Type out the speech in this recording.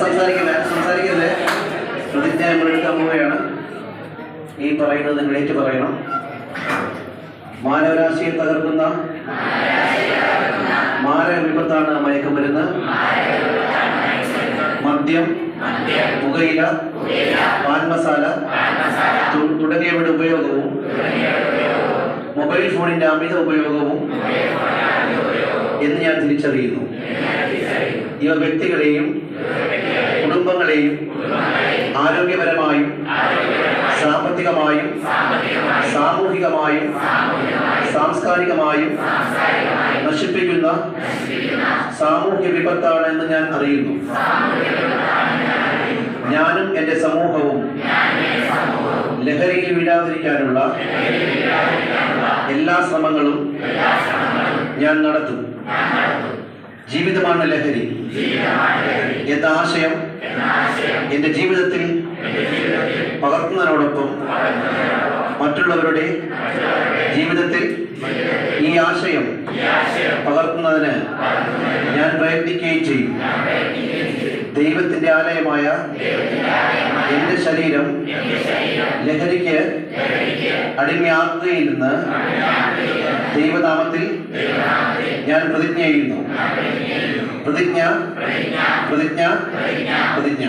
സംസാരിക്കില്ല? സംസാരിക്കരുത് പ്രതിജ്ഞ നമ്മളെടുക്കാൻ പോവുകയാണ്. ഈ പറയുന്നത് ഏറ്റു പറയണം. മാനവരാശിയെ തകർക്കുന്ന മാര വിപത്താണ് മയക്കുമരുന്ന് മദ്യം പുകയില പാൻമസാല തുടങ്ങിയവയുടെ ഉപയോഗവും മൊബൈൽ ഫോണിന്റെ അമിത ഉപയോഗവും എന്ന് ഞാൻ തിരിച്ചറിയുന്നു. ഇവ വ്യക്തികളെയും കുടുംബങ്ങളെയും ആരോഗ്യപരമായും സാമ്പത്തികമായും സാമൂഹികമായും സാംസ്കാരികമായും നശിപ്പിക്കുന്ന സാമൂഹ്യ വിപത്താണ് എന്ന് ഞാൻ അറിയുന്നു. ഞാനും എന്റെ സമൂഹവും ലഹരിയിൽ വീഴാതിരിക്കാനുള്ള എല്ലാ ശ്രമങ്ങളും ഞാൻ നടത്തും. ജീവിതമാണ് ലഹരി എന്ന ആശയം എന്റെ ജീവിതത്തിൽ പകർത്തുന്നതിനോടൊപ്പം മറ്റുള്ളവരുടെ ജീവിതത്തിൽ ഈ ആശയം പകർത്തുന്നതിന് ഞാൻ പ്രയത്നിക്കുകയും ചെയ്യും. ദൈവത്തിന്റെ ആലയമായ എന്റെ ശരീരം ലഹരിക്ക് അടിമയാക്കുകയില്ലെന്ന് ദൈവനാമത്തിൽ ഞാൻ പ്രതിജ്ഞ ചെയ്യുന്നു പ്രതിജ്ഞ പ്രതിജ്ഞ പ്രതിജ്ഞ.